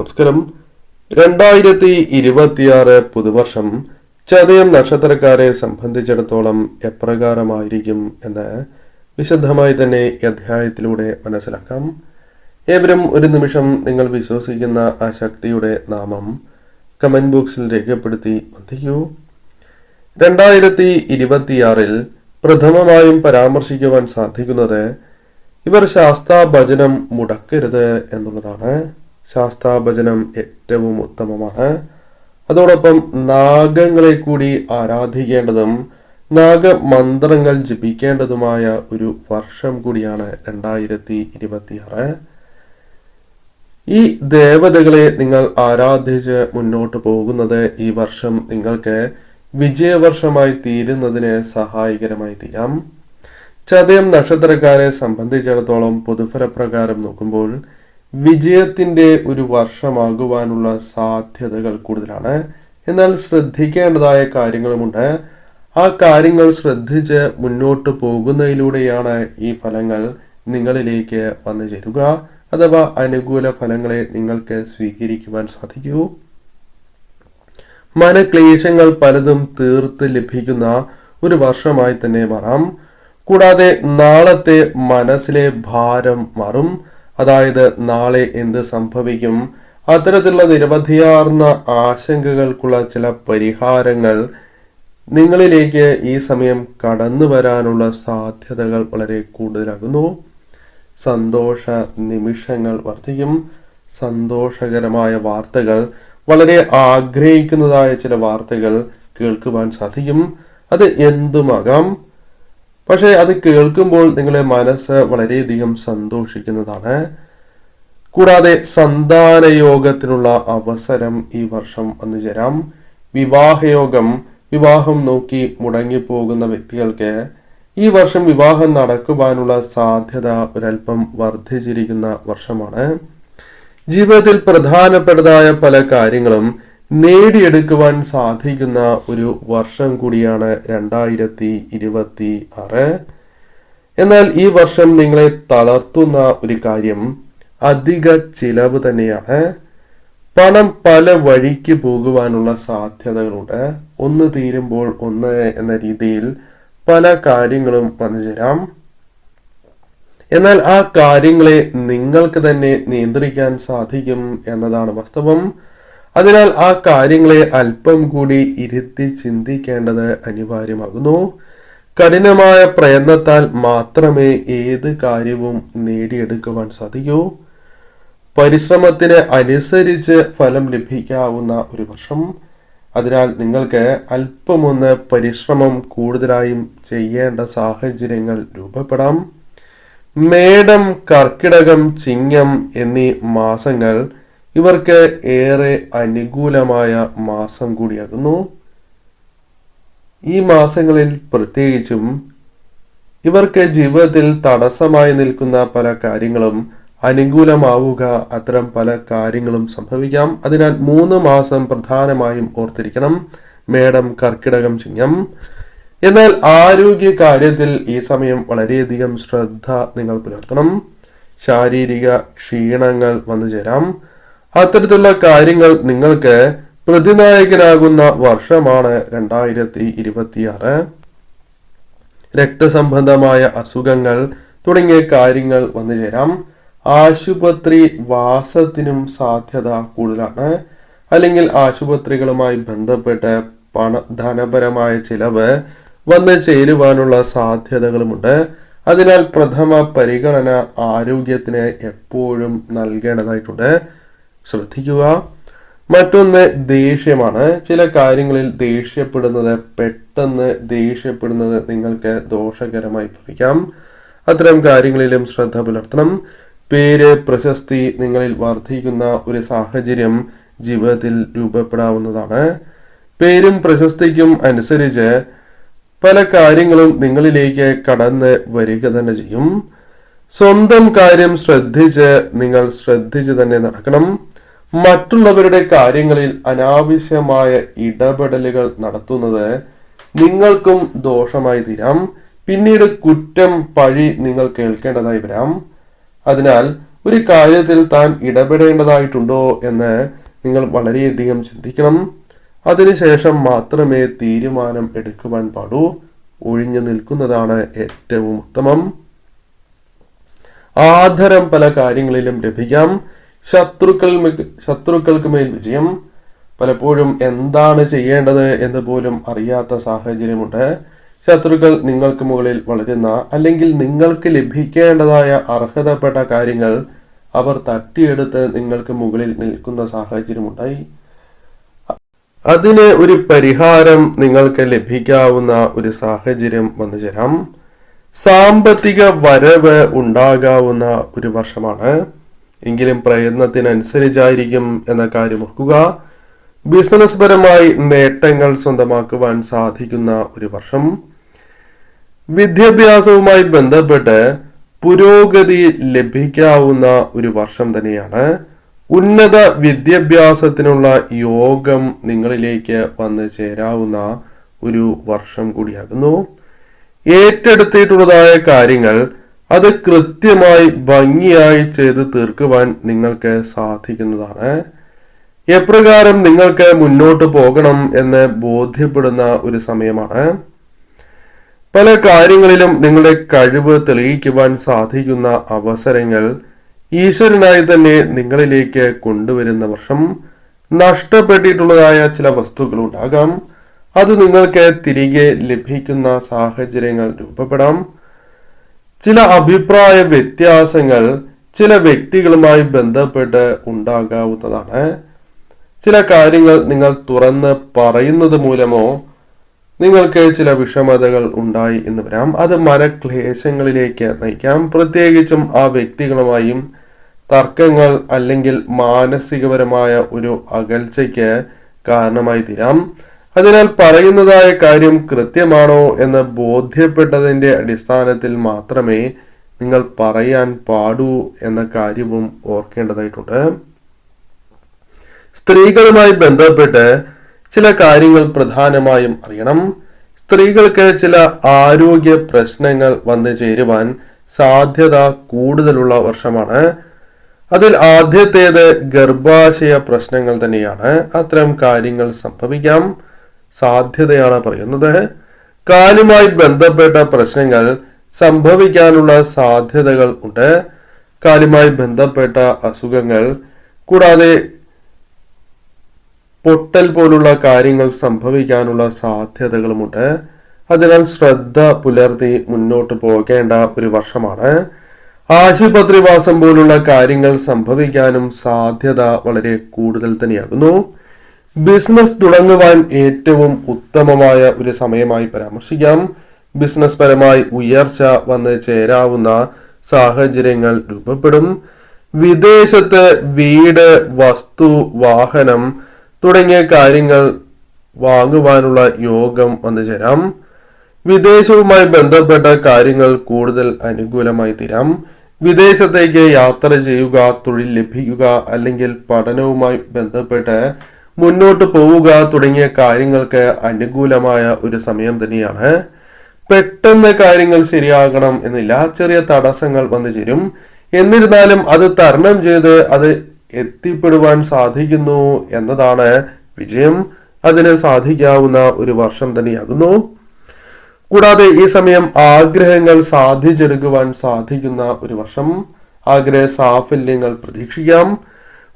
നമസ്കാരം. രണ്ടായിരത്തി ഇരുപത്തിയാറ് പുതുവർഷം ചതയം നക്ഷത്രക്കാരെ സംബന്ധിച്ചിടത്തോളം എപ്രകാരമായിരിക്കും എന്ന് വിശദമായി തന്നെ അധ്യായത്തിലൂടെ മനസ്സിലാക്കാം. ഏവരും ഒരു നിമിഷം നിങ്ങൾ വിശ്വസിക്കുന്ന ആ ശക്തിയുടെ നാമം കമന്റ് ബോക്സിൽ രേഖപ്പെടുത്തി വന്ദിക്കൂ. രണ്ടായിരത്തി ഇരുപത്തിയാറിൽ പ്രഥമമായും പരാമർശിക്കുവാൻ സാധിക്കുന്നത് ഇവർ ശാസ്താഭജനം മുടക്കരുത് എന്നുള്ളതാണ്. ശാസ്താഭജനം ഏറ്റവും ഉത്തമമാണ്. അതോടൊപ്പം നാഗങ്ങളെ കൂടി ആരാധിക്കേണ്ടതും നാഗമന്ത്രങ്ങൾ ജപിക്കേണ്ടതുമായ ഒരു വർഷം കൂടിയാണ് രണ്ടായിരത്തി ഇരുപത്തിയാറ്. ഈ ദേവതകളെ നിങ്ങൾ ആരാധിച്ച് മുന്നോട്ട് പോകുന്നത് ഈ വർഷം നിങ്ങൾക്ക് വിജയവർഷമായി തീരുന്നതിന് സഹായകരമായി തീരാം. ചതയം നക്ഷത്രക്കാരെ സംബന്ധിച്ചിടത്തോളം പൊതുഫലപ്രകാരം നോക്കുമ്പോൾ വിജയത്തിന്റെ ഒരു വർഷമാകുവാനുള്ള സാധ്യതകൾ കൂടുതലാണ്. എന്നാൽ ശ്രദ്ധിക്കേണ്ടതായ കാര്യങ്ങളുമുണ്ട്. ആ കാര്യങ്ങൾ ശ്രദ്ധിച്ച് മുന്നോട്ട് പോകുന്നതിലൂടെയാണ് ഈ ഫലങ്ങൾ നിങ്ങളിലേക്ക് വന്നു ചേരുക. അഥവാ അനുകൂല ഫലങ്ങളെ നിങ്ങൾക്ക് സ്വീകരിക്കുവാൻ സാധിക്കൂ. മനക്ലേശങ്ങൾ പലതും തീർത്ത് ലഭിക്കുന്ന ഒരു വർഷമായി തന്നെ മാറാം. കൂടാതെ നാളത്തെ മനസ്സിലെ ഭാരം മാറും. അതായത് നാളെ എന്ത് സംഭവിക്കും? അത്തരത്തിലുള്ള നിരവധിയാർന്ന ആശങ്കകൾക്കുള്ള ചില പരിഹാരങ്ങൾ നിങ്ങളിലേക്ക് ഈ സമയം കടന്നു വരാനുള്ള സാധ്യതകൾ വളരെ കൂടുതലാകുന്നു. സന്തോഷ നിമിഷങ്ങൾ വർദ്ധിക്കും. സന്തോഷകരമായ വാർത്തകൾ വളരെ ആഗ്രഹിക്കുന്നതായ ചില വാർത്തകൾ കേൾക്കുവാൻ സാധിക്കും. അത് എന്തുമാകാം? പക്ഷേ അത് കേൾക്കുമ്പോൾ നിങ്ങളെ മനസ്സ് വളരെയധികം സന്തോഷിക്കുന്നതാണ്. കൂടാതെ സന്താനയോഗത്തിനുള്ള അവസരം ഈ വർഷം വന്നു ചേരാം. വിവാഹയോഗം വിവാഹം നോക്കി മുടങ്ങിപ്പോകുന്ന വ്യക്തികൾക്ക് ഈ വർഷം വിവാഹം നടക്കുവാനുള്ള സാധ്യത ഒരല്പം വർദ്ധിച്ചിരിക്കുന്ന വർഷമാണ്. ജീവിതത്തിൽ പ്രധാനപ്പെട്ടതായ പല കാര്യങ്ങളും നേടിയെടുക്കുവാൻ സാധിക്കുന്ന ഒരു വർഷം കൂടിയാണ് രണ്ടായിരത്തി ഇരുപത്തി ആറ് എന്നാൽ ഈ വർഷം നിങ്ങളെ തളർത്തുന്ന ഒരു കാര്യം അധിക ചിലവ് തന്നെയാണ്. പണം പല വഴിക്ക് പോകുവാനുള്ള സാധ്യതകളുണ്ട്. ഒന്ന് തീരുമ്പോൾ ഒന്ന് എന്ന രീതിയിൽ പല കാര്യങ്ങളും വന്നു എന്നാൽ ആ കാര്യങ്ങളെ നിങ്ങൾക്ക് തന്നെ നിയന്ത്രിക്കാൻ സാധിക്കും എന്നതാണ് വാസ്തവം. അതിനാൽ ആ കാര്യങ്ങളെ അല്പം കൂടി ഇരുത്തി ചിന്തിക്കേണ്ടത് അനിവാര്യമാകുന്നു. കഠിനമായ പ്രയത്നത്താൽ മാത്രമേ ഏത് കാര്യവും നേടിയെടുക്കുവാൻ സാധിക്കൂ. പരിശ്രമത്തിന് അനുസരിച്ച് ഫലം ലഭിക്കാവുന്ന ഒരു വർഷം. അതിനാൽ നിങ്ങൾക്ക് അല്പമൊന്ന് പരിശ്രമം കൂടുതലായും ചെയ്യേണ്ട സാഹചര്യങ്ങൾ രൂപപ്പെടാം. മേടം കർക്കിടകം ചിങ്ങം എന്നീ മാസങ്ങൾ ഇവർക്ക് ഏറെ അനുകൂലമായ മാസം കൂടിയാകുന്നു. ഈ മാസങ്ങളിൽ പ്രത്യേകിച്ചും ഇവർക്ക് ജീവിതത്തിൽ തടസ്സമായി നിൽക്കുന്ന പല കാര്യങ്ങളും അനുകൂലമാവുക അത്തരം പല കാര്യങ്ങളും സംഭവിക്കാം. അതിനാൽ മൂന്ന് മാസം പ്രധാനമായും ഓർത്തിരിക്കണം. മേടം കർക്കിടകം ചിങ്ങം. എന്നാൽ ആരോഗ്യ കാര്യത്തിൽ ഈ സമയം വളരെയധികം ശ്രദ്ധ നിങ്ങൾ പുലർത്തണം. ശാരീരിക ക്ഷീണങ്ങൾ വന്നു ചേരാം. അത്തരത്തിലുള്ള കാര്യങ്ങൾ നിങ്ങൾക്ക് പ്രതിനായകനാകുന്ന വർഷമാണ് രണ്ടായിരത്തി ഇരുപത്തിയാറ് രക്തസംബന്ധമായ അസുഖങ്ങൾ തുടങ്ങിയ കാര്യങ്ങൾ വന്നു ചേരാം. ആശുപത്രി വാസത്തിനും സാധ്യത കൂടുതലാണ്. അല്ലെങ്കിൽ ആശുപത്രികളുമായി ബന്ധപ്പെട്ട് പണ ധനപരമായ ചിലവ് വന്നു ചേരുവാനുള്ള സാധ്യതകളുമുണ്ട്. അതിനാൽ പ്രഥമ പരിഗണന ആരോഗ്യത്തിന് എപ്പോഴും നൽകേണ്ടതായിട്ടുണ്ട്. ശ്രദ്ധിക്കുക. മറ്റൊന്ന് ദേഷ്യമാണ്. ചില കാര്യങ്ങളിൽ ദേഷ്യപ്പെടുന്നത് പെട്ടെന്ന് ദേഷ്യപ്പെടുന്നത് നിങ്ങൾക്ക് ദോഷകരമായി ഭവിക്കാം. അത്തരം കാര്യങ്ങളിലും ശ്രദ്ധ പുലർത്തണം. പേര് പ്രശസ്തി നിങ്ങളിൽ വർദ്ധിക്കുന്ന ഒരു സാഹചര്യം ജീവിതത്തിൽ രൂപപ്പെടാവുന്നതാണ്. പേരും പ്രശസ്തിക്കും അനുസരിച്ച് പല കാര്യങ്ങളും നിങ്ങളിലേക്ക് കടന്ന് വരിക തന്നെ ചെയ്യും. സ്വന്തം കാര്യം ശ്രദ്ധിച്ച് നിങ്ങൾ ശ്രദ്ധിച്ച് തന്നെ നടക്കണം. മറ്റുള്ളവരുടെ കാര്യങ്ങളിൽ അനാവശ്യമായ ഇടപെടലുകൾ നടത്തുന്നത് നിങ്ങൾക്കും ദോഷമായി തീരാം. പിന്നീട് കുറ്റം പഴി നിങ്ങൾ കേൾക്കേണ്ടതായി വരാം. അതിനാൽ ഒരു കാര്യത്തിൽ താൻ ഇടപെടേണ്ടതായിട്ടുണ്ടോ എന്ന് നിങ്ങൾ വളരെയധികം ചിന്തിക്കണം. അതിനുശേഷം മാത്രമേ തീരുമാനം എടുക്കുവാൻ പാടൂ. ഒഴിഞ്ഞു നിൽക്കുന്നതാണ് ഏറ്റവും ഉത്തമം. ആദരം പല കാര്യങ്ങളിലും ലഭിക്കാം. ശത്രുക്കൾ ശത്രുക്കൾക്ക് മേൽ വിജയം. പലപ്പോഴും എന്താണ് ചെയ്യേണ്ടത് എന്ന് പോലും അറിയാത്ത സാഹചര്യമുണ്ട്. ശത്രുക്കൾ നിങ്ങൾക്ക് മുകളിൽ വളരുന്ന അല്ലെങ്കിൽ നിങ്ങൾക്ക് ലഭിക്കേണ്ടതായ അർഹതപ്പെട്ട കാര്യങ്ങൾ അവർ തട്ടിയെടുത്ത് നിങ്ങൾക്ക് മുകളിൽ നിൽക്കുന്ന സാഹചര്യമുണ്ടായി. അതിന് ഒരു പരിഹാരം നിങ്ങൾക്ക് ലഭിക്കാവുന്ന ഒരു സാഹചര്യം വന്നു ചേരാം സാമ്പത്തിക വരവ് ഉണ്ടാകാവുന്ന ഒരു വർഷമാണ്. എങ്കിലും പ്രയത്നത്തിനനുസരിച്ചായിരിക്കും എന്ന കാര്യം ഓർക്കുക. ബിസിനസ് പരമായി നേട്ടങ്ങൾ സ്വന്തമാക്കുവാൻ സാധിക്കുന്ന ഒരു വർഷം. വിദ്യാഭ്യാസവുമായി ബന്ധപ്പെട്ട് പുരോഗതി ലഭിക്കാവുന്ന ഒരു വർഷം തന്നെയാണ്. ഉന്നത വിദ്യാഭ്യാസത്തിനുള്ള യോഗം നിങ്ങളിലേക്ക് വന്നു ചേരാവുന്ന ഒരു വർഷം കൂടിയാകുന്നു. ഏറ്റെടുത്തിട്ടുള്ളതായ കാര്യങ്ങൾ അത് കൃത്യമായി ഭംഗിയായി ചെയ്ത് തീർക്കുവാൻ നിങ്ങൾക്ക് സാധിക്കുന്നതാണ്. എപ്രകാരം നിങ്ങൾക്ക് മുന്നോട്ട് പോകണം എന്ന് ബോധ്യപ്പെടുന്ന ഒരു സമയമാണ്. പല കാര്യങ്ങളിലും നിങ്ങളുടെ കഴിവ് തെളിയിക്കുവാൻ സാധിക്കുന്ന അവസരങ്ങൾ ഈശ്വരനായി തന്നെ നിങ്ങളിലേക്ക് കൊണ്ടുവരുന്ന വർഷം നഷ്ടപ്പെട്ടിട്ടുള്ളതായ ചില വസ്തുക്കൾ ഉണ്ടാകാം. അത് നിങ്ങൾക്ക് തിരികെ ലഭിക്കുന്ന സാഹചര്യങ്ങൾ രൂപപ്പെടാം. ചില അഭിപ്രായ വ്യത്യാസങ്ങൾ ചില വ്യക്തികളുമായി ബന്ധപ്പെട്ട് ഉണ്ടാകാവുന്നതാണ്. ചില കാര്യങ്ങൾ നിങ്ങൾ തുറന്ന് പറയുന്നത് മൂലമോ നിങ്ങൾക്ക് ചില വിഷമതകൾ ഉണ്ടായി എന്ന് വരാം. അത് മനക്ലേശങ്ങളിലേക്ക് നയിക്കാം. പ്രത്യേകിച്ചും ആ വ്യക്തികളുമായും തർക്കങ്ങൾ അല്ലെങ്കിൽ മാനസികപരമായ ഒരു അകൽച്ചയ്ക്ക് കാരണമായി തീരാം. അതിനാൽ പറയുന്നതായ കാര്യം കൃത്യമാണോ എന്ന് ബോധ്യപ്പെട്ടതിന്റെ അടിസ്ഥാനത്തിൽ മാത്രമേ നിങ്ങൾ പറയാൻ പാടൂ എന്ന കാര്യവും ഓർക്കേണ്ടതായിട്ടുണ്ട്. സ്ത്രീകളുമായി ബന്ധപ്പെട്ട് ചില കാര്യങ്ങൾ പ്രധാനമായും അറിയണം. സ്ത്രീകൾക്ക് ചില ആരോഗ്യ പ്രശ്നങ്ങൾ വന്നു ചേരുവാൻ സാധ്യത കൂടുതലുള്ള വർഷമാണ്. അതിൽ ആദ്യത്തേത് ഗർഭാശയ പ്രശ്നങ്ങൾ തന്നെയാണ്. അത്തരം കാര്യങ്ങൾ സംഭവിക്കാം. സാധ്യതയാണ് പറയുന്നത്. കാലുമായി ബന്ധപ്പെട്ട പ്രശ്നങ്ങൾ സംഭവിക്കാനുള്ള സാധ്യതകൾ ഉണ്ട്. കാലുമായി ബന്ധപ്പെട്ട അസുഖങ്ങൾ കൂടാതെ പൊട്ടൽ പോലുള്ള കാര്യങ്ങൾ സംഭവിക്കാനുള്ള സാധ്യതകളുമുണ്ട് അതിനാൽ ശ്രദ്ധ പുലർത്തി മുന്നോട്ട് പോകേണ്ട ഒരു വർഷമാണ്. ആശുപത്രിവാസം പോലുള്ള കാര്യങ്ങൾ സംഭവിക്കാനും സാധ്യത വളരെ കൂടുതൽ തന്നെയാകുന്നു. ബിസിനസ് തുടങ്ങുവാൻ ഏറ്റവും ഉത്തമമായ ഒരു സമയമായി പരാമർശിക്കാം. ബിസിനസ് പരമായി ഉയർച്ച വന്ന് ചേരാവുന്ന സാഹചര്യങ്ങൾ രൂപപ്പെടും. വിദേശത്ത് വീട് വസ്തു വാഹനം തുടങ്ങിയ കാര്യങ്ങൾ വാങ്ങുവാനുള്ള യോഗം വന്നു ചേരാം. വിദേശവുമായി ബന്ധപ്പെട്ട കാര്യങ്ങൾ കൂടുതൽ അനുകൂലമായി തീരാം. വിദേശത്തേക്ക് യാത്ര ചെയ്യുക തൊഴിൽ ലഭിക്കുക അല്ലെങ്കിൽ പഠനവുമായി ബന്ധപ്പെട്ട് മുന്നോട്ട് പോവുക തുടങ്ങിയ കാര്യങ്ങൾക്ക് അനുകൂലമായ ഒരു സമയം തന്നെയാണ്. പെട്ടെന്ന് കാര്യങ്ങൾ ശരിയാകണം എന്നില്ല. ചെറിയ തടസ്സങ്ങൾ വന്നു ചേരും. എന്നിരുന്നാലും അത് തരണം ചെയ്ത് അത് എത്തിപ്പെടുവാൻ സാധിക്കുന്നു എന്നതാണ് വിജയം. അതിന് സാധിക്കാവുന്ന ഒരു വർഷം തന്നെയാകുന്നു. കൂടാതെ ഈ സമയം ആഗ്രഹങ്ങൾ സാധിച്ചെടുക്കുവാൻ സാധിക്കുന്ന ഒരു വർഷം. ആഗ്രഹ സാഫല്യങ്ങൾ പ്രതീക്ഷിക്കാം.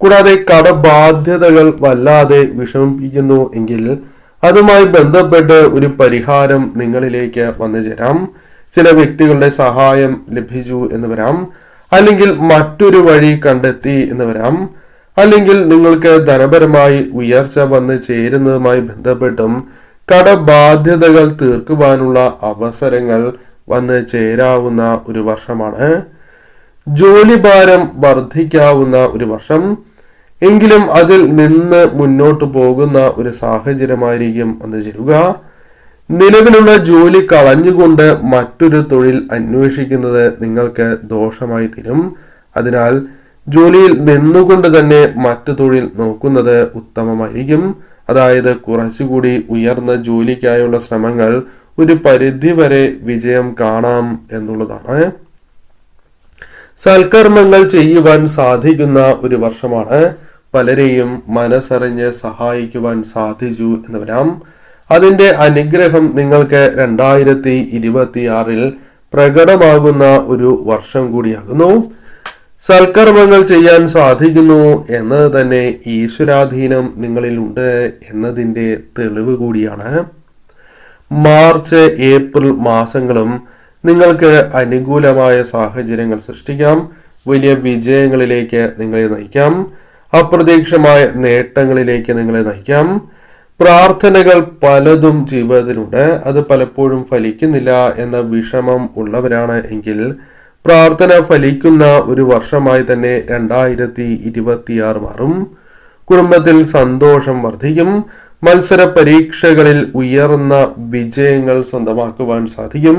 കൂടാതെ കടബാധ്യതകൾ വല്ലാതെ വിഷമിപ്പിക്കുന്നു എങ്കിൽ അതുമായി ബന്ധപ്പെട്ട് ഒരു പരിഹാരം നിങ്ങളിലേക്ക് വന്നു ചേരാം. ചില വ്യക്തികളുടെ സഹായം ലഭിച്ചു എന്ന് വരാം. അല്ലെങ്കിൽ മറ്റൊരു വഴി കണ്ടെത്തി എന്ന് വരാം. അല്ലെങ്കിൽ നിങ്ങൾക്ക് ധനപരമായി ഉയർച്ച വന്ന് ചേരുന്നതുമായി ബന്ധപ്പെട്ടും കടബാധ്യതകൾ തീർക്കുവാനുള്ള അവസരങ്ങൾ വന്ന് ചേരാവുന്ന ഒരു വർഷമാണ്. ജോലിഭാരം വർദ്ധിക്കാവുന്ന ഒരു വർഷം. എങ്കിലും അതിൽ നിന്ന് മുന്നോട്ട് പോകുന്ന ഒരു സാഹചര്യമായിരിക്കും അന്ന് ചേരുക. നിലവിലുള്ള ജോലി കളഞ്ഞുകൊണ്ട് മറ്റൊരു തൊഴിൽ അന്വേഷിക്കുന്നത് നിങ്ങൾക്ക് ദോഷമായി തീരും. അതിനാൽ ജോലിയിൽ നിന്നുകൊണ്ട് തന്നെ മറ്റു തൊഴിൽ നോക്കുന്നത് ഉത്തമമായിരിക്കും. അതായത് കുറച്ചുകൂടി ഉയർന്ന ജോലിക്കായുള്ള ശ്രമങ്ങൾ ഒരു പരിധി വരെ വിജയം കാണാം എന്നുള്ളതാണ്. സൽക്കർമ്മങ്ങൾ ചെയ്യുവാൻ സാധിക്കുന്ന ഒരു വർഷമാണ്. പലരെയും മനസ്സറിഞ്ഞ് സഹായിക്കുവാൻ സാധിച്ചു എന്ന് വരാം അതിന്റെ അനുഗ്രഹം നിങ്ങൾക്ക് രണ്ടായിരത്തി ഇരുപത്തിയാറിൽ പ്രകടമാകുന്ന ഒരു വർഷം കൂടിയാകുന്നു. സൽക്കർമ്മങ്ങൾ ചെയ്യാൻ സാധിക്കുന്നു എന്നത് തന്നെ ഈശ്വരാധീനം നിങ്ങളിലുണ്ട് എന്നതിന്റെ തെളിവ് കൂടിയാണ്. മാർച്ച് ഏപ്രിൽ മാസങ്ങളും നിങ്ങൾക്ക് അനുകൂലമായ സാഹചര്യങ്ങൾ സൃഷ്ടിക്കാം. വലിയ വിജയങ്ങളിലേക്ക് നിങ്ങളെ നയിക്കാം. അപ്രതീക്ഷിതമായ നേട്ടങ്ങളിലേക്ക് നിങ്ങളെ നയിക്കാം. പ്രാർത്ഥനകൾ പലതും ജീവിതത്തിലുണ്ട് അത് പലപ്പോഴും ഫലിക്കുന്നില്ല എന്ന വിഷമം ഉള്ളവരാണ് എങ്കിൽ പ്രാർത്ഥന ഫലിക്കുന്ന ഒരു വർഷമായി തന്നെ രണ്ടായിരത്തി ഇരുപത്തിയാറ് മാറും. കുടുംബത്തിൽ സന്തോഷം വർദ്ധിക്കും. മത്സര പരീക്ഷകളിൽ ഉയർന്ന വിജയങ്ങൾ സ്വന്തമാക്കുവാൻ സാധിക്കും.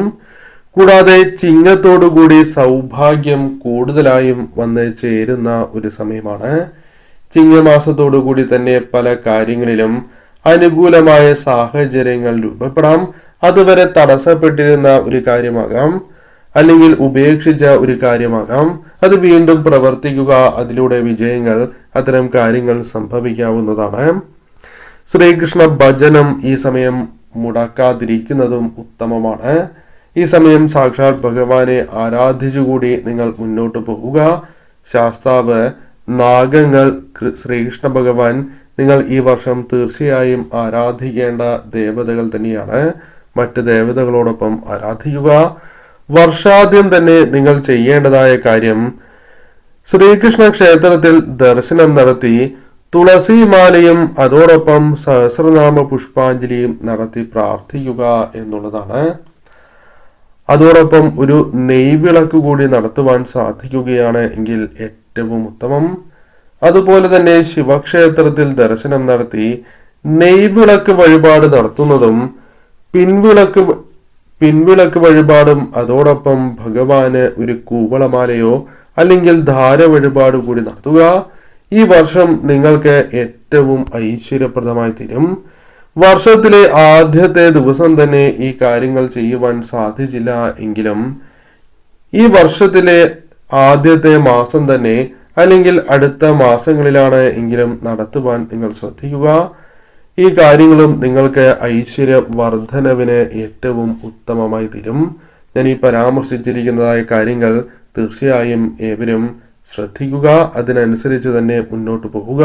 കൂടാതെ ചിങ്ങത്തോടുകൂടി സൗഭാഗ്യം കൂടുതലായും വന്ന് ചേരുന്ന ഒരു സമയമാണ്. ചിങ്ങമാസത്തോടുകൂടി തന്നെ പല കാര്യങ്ങളിലും അനുകൂലമായ സാഹചര്യങ്ങൾ രൂപപ്പെടാം. അതുവരെ തടസ്സപ്പെട്ടിരുന്ന ഒരു കാര്യമാകാം. അല്ലെങ്കിൽ ഉപേക്ഷിച്ച ഒരു കാര്യമാകാം. അത് വീണ്ടും പ്രവർത്തിക്കുക അതിലൂടെ വിജയങ്ങൾ അത്തരം കാര്യങ്ങൾ സംഭവിക്കാവുന്നതാണ്. ശ്രീകൃഷ്ണ ഭജനം ഈ സമയം മുടക്കാതിരിക്കുന്നതും ഉത്തമമാണ്. ഈ സമയം സാക്ഷാൽ ഭഗവാനെ ആരാധിച്ചുകൂടി നിങ്ങൾ മുന്നോട്ട് പോവുക ശാസ്താവ് നാഗങ്ങൾ ശ്രീകൃഷ്ണ ഭഗവാൻ നിങ്ങൾ ഈ വർഷം തീർച്ചയായും ആരാധിക്കേണ്ട ദേവതകൾ തന്നെയാണ്. മറ്റ് ദേവതകളോടൊപ്പം ആരാധിക്കുക. വർഷാദ്യം തന്നെ നിങ്ങൾ ചെയ്യേണ്ടതായ കാര്യം ശ്രീകൃഷ്ണ ക്ഷേത്രത്തിൽ ദർശനം നടത്തി തുളസിമാലയും അതോടൊപ്പം സഹസ്രനാമ പുഷ്പാഞ്ജലിയും നടത്തി പ്രാർത്ഥിക്കുക എന്നുള്ളതാണ്. അതോടൊപ്പം ഒരു നെയ്വിളക്ക് കൂടി നടത്തുവാൻ സാധിക്കുകയാണ് എങ്കിൽ ഏറ്റവും ഉത്തമം അതുപോലെ തന്നെ ശിവക്ഷേത്രത്തിൽ ദർശനം നടത്തി നെയ്വിളക്ക് വഴിപാട് നടത്തുന്നതും പിൻവിളക്ക് പിൻവിളക്ക് വഴിപാടും അതോടൊപ്പം ഭഗവാന് ഒരു കൂവളമാലയോ അല്ലെങ്കിൽ ധാര വഴിപാട് കൂടി നടത്തുക. ഈ വർഷം നിങ്ങൾക്ക് ഏറ്റവും ഐശ്വര്യപ്രദമായി തീരും. വർഷത്തിലെ ആദ്യത്തെ ദിവസം തന്നെ ഈ കാര്യങ്ങൾ ചെയ്യുവാൻ സാധിച്ചില്ല എങ്കിലും ഈ വർഷത്തിലെ ആദ്യത്തെ മാസം തന്നെ അല്ലെങ്കിൽ അടുത്ത മാസങ്ങളിലാണ് എങ്കിലും നടത്തുവാൻ നിങ്ങൾ ശ്രദ്ധിക്കുക. ഈ കാര്യങ്ങളും നിങ്ങൾക്ക് ഐശ്വര്യ വർധനവിന് ഏറ്റവും ഉത്തമമായി തീരും. ഞാൻ ഈ പരാമർശിച്ചിരിക്കുന്നതായ കാര്യങ്ങൾ തീർച്ചയായും ഏവരും ശ്രദ്ധിക്കുക. അതിനനുസരിച്ച് തന്നെ മുന്നോട്ട് പോവുക.